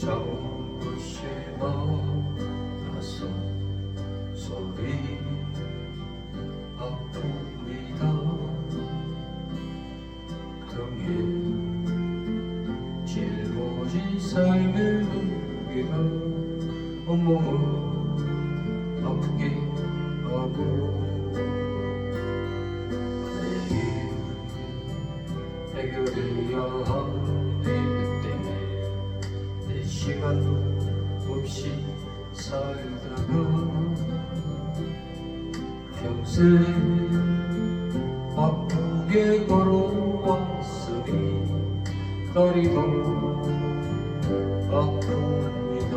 자원것이 나서 소리 아픕니다. 짊어진 삶의 무게가 온몸을 아프게 하고 해결해야 할 살다가 평생 바쁘게 걸어왔으니 다리도 아픕니다.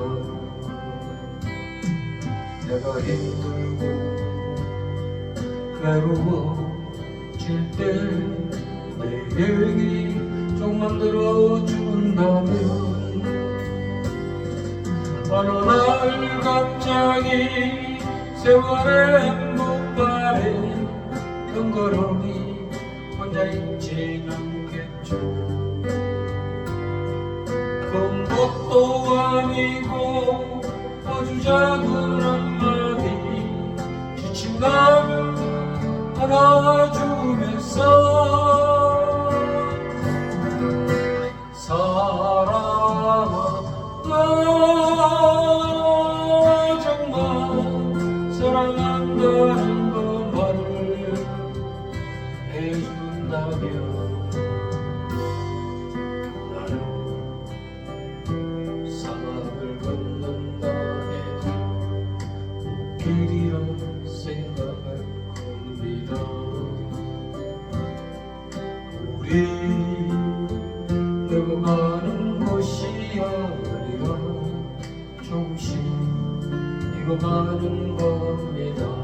내가 힘들고 괴로워질 때내 얘기 좀만 들어준다면 어느 날 갑자기 세월의 행복발에 덩그러니 혼자 있진 않겠죠. 큰 것도 아니고 아주 작은 한마디 지친 날 안아주면서 사랑아 사랑한다는 그 말을 해준다면 나는 사막을 걷는다 해도 길이라 생각할 겁니다 우리 내가 가는 것이 아니라 조금씩 들고 가는 겁니다.